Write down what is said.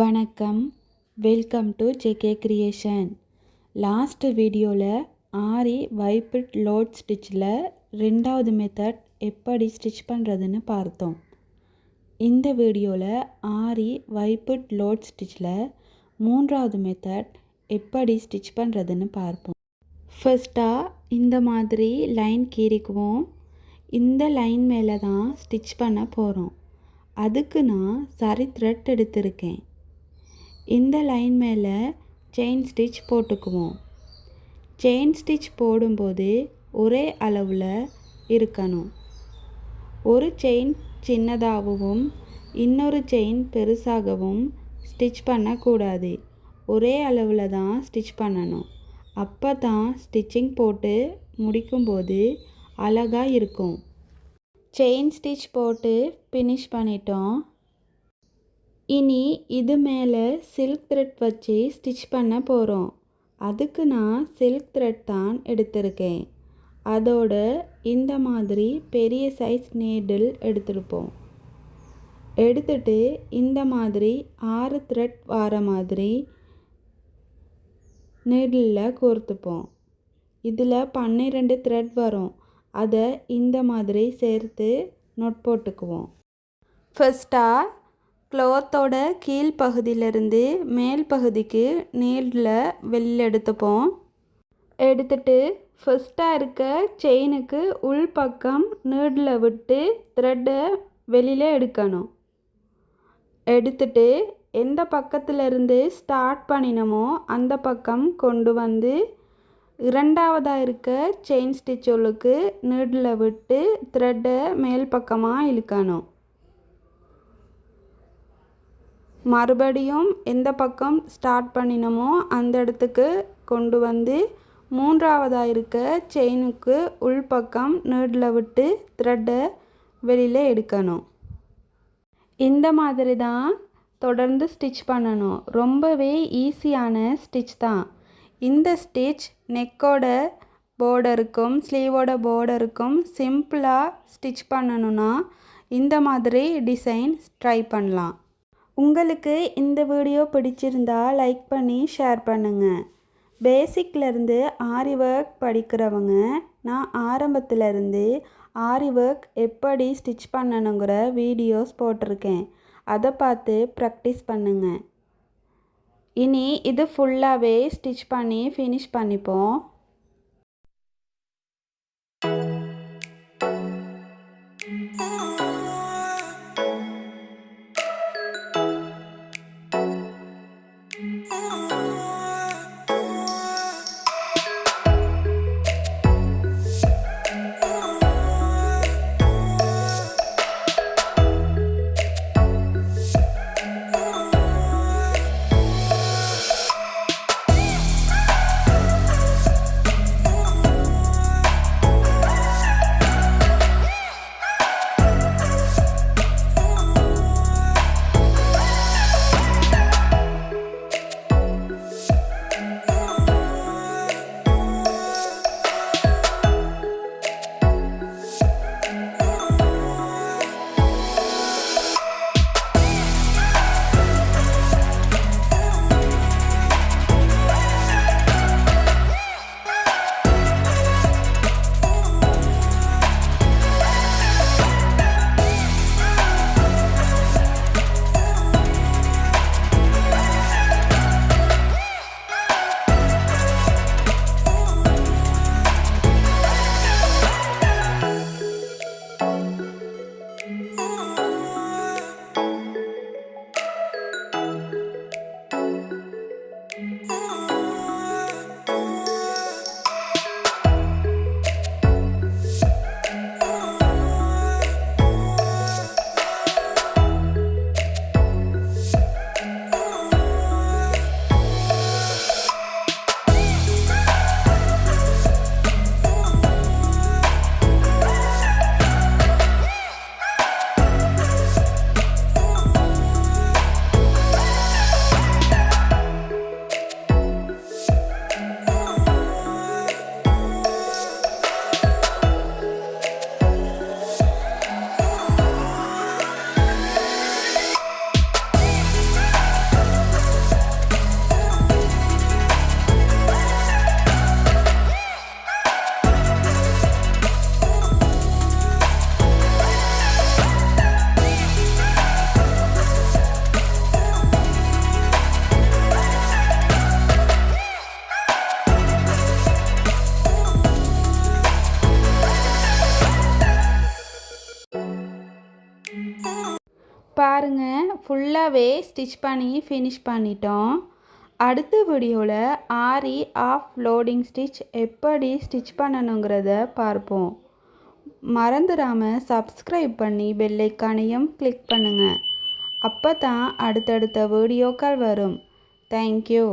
வணக்கம். Welcome to JK creation last வீடியோவில் ஆரி வைப்பிட் load ஸ்டிச்சில் ரெண்டாவது மெத்தட் எப்படி ஸ்டிச் பண்ணுறதுன்னு பார்த்தோம். இந்த வீடியோவில் ஆரி வைப்பிட் லோட் ஸ்டிச்சில் மூன்றாவது மெத்தட் எப்படி ஸ்டிச் பண்ணுறதுன்னு பார்ப்போம். ஃபர்ஸ்ட்டாக இந்த மாதிரி லைன் கீறிக்குவோம். இந்த லைன் மேலே தான் ஸ்டிச் பண்ண போகிறோம் அதுக்கு நான் சரி த்ரெட் எடுத்திருக்கேன். இந்த லைன் மேலே செயின் ஸ்டிச் போட்டுக்குவோம். செயின் ஸ்டிச் போடும்போது ஒரே அளவில் இருக்கணும். ஒரு செயின் சின்னதாகவும் இன்னொரு செயின் பெருசாகவும் ஸ்டிச் பண்ணக்கூடாது. ஒரே அளவில் தான் ஸ்டிச் பண்ணணும். அப்போ தான் ஸ்டிச்சிங் போட்டு முடிக்கும்போது அழகாக இருக்கும். செயின் ஸ்டிச் போட்டு ஃபினிஷ் பண்ணிட்டோம். இனி இது மேலே சில்க் த்ரெட் வச்சு ஸ்டிச் பண்ண போகிறோம் அதுக்கு நான் சில்க் த்ரெட் தான் எடுத்திருக்கேன். அதோட இந்த மாதிரி பெரிய சைஸ் நேடில் எடுத்துருப்போம். எடுத்துட்டு இந்த மாதிரி ஆறு த்ரெட் வர மாதிரி நீடிலில் கோர்த்துப்போம். இதில் பன்னிரெண்டு த்ரெட் வரும். அதை இந்த மாதிரி சேர்த்து நொட் போட்டுக்குவோம். ஃபஸ்ட்டாக க்ளோத்தோட கீழ் பகுதியிலிருந்து மேல் பகுதிக்கு நீடில் வெளியில் எடுத்துப்போம் எடுத்துட்டு ஃபஸ்ட்டாக இருக்க செயினுக்கு உள் பக்கம் நீடில் விட்டு த்ரெட்டை வெளியில் எடுக்கணும். எடுத்துட்டு எந்த பக்கத்துலேருந்து ஸ்டார்ட் பண்ணினோமோ அந்த பக்கம் கொண்டு வந்து இரண்டாவதாக இருக்க செயின் ஸ்டிச் உள்ளுக்கு நீடில் விட்டு த்ரெட்டை மேல் பக்கமாக இழுக்கணும். மறுபடியும் எந்த பக்கம் ஸ்டார்ட் பண்ணினோமோ அந்த இடத்துக்கு கொண்டு வந்து மூன்றாவதாக இருக்க செயினுக்கு உள்பக்கம் நீடில் விட்டு த்ரெட்டை வெளியில் எடுக்கணும். இந்த மாதிரி தான் தொடர்ந்து ஸ்டிச் பண்ணணும். ரொம்பவே ஈஸியான ஸ்டிச் தான். இந்த ஸ்டிச் நெக்கோட போர்டருக்கும் ஸ்லீவோட போர்டருக்கும் சிம்பிளாக ஸ்டிச் பண்ணணுன்னா இந்த மாதிரி டிசைன் ட்ரை பண்ணலாம். உங்களுக்கு இந்த வீடியோ பிடிச்சிருந்தா லைக் பண்ணி ஷேர் பண்ணுங்கள் பேசிக்லேருந்து ஆரி ஒர்க் படிக்கிறவங்க நான் ஆரம்பத்துலேருந்து ஆரி ஒர்க் எப்படி ஸ்டிச் பண்ணணுங்கிற வீடியோஸ் போட்டிருக்கேன். அதை பார்த்து ப்ராக்டிஸ் பண்ணுங்கள் இனி இது ஃபுல்லாகவே ஸ்டிச் பண்ணி ஃபினிஷ் பண்ணிப்போம். பாருங்க ஃபுல்லாகவே ஸ்டிச் பண்ணி ஃபினிஷ் பண்ணிட்டோம். அடுத்த வீடியோவில் ஆரி ஆஃப் லோடிங் ஸ்டிச் எப்படி ஸ்டிச் பண்ணணுங்கிறத பார்ப்போம். மறந்துடாமல் சப்ஸ்கிரைப் பண்ணி பெல்லைக்கானையும் கிளிக் பண்ணுங்கள் அப்போ தான் அடுத்தடுத்த வீடியோக்கள் வரும். தேங்க்யூ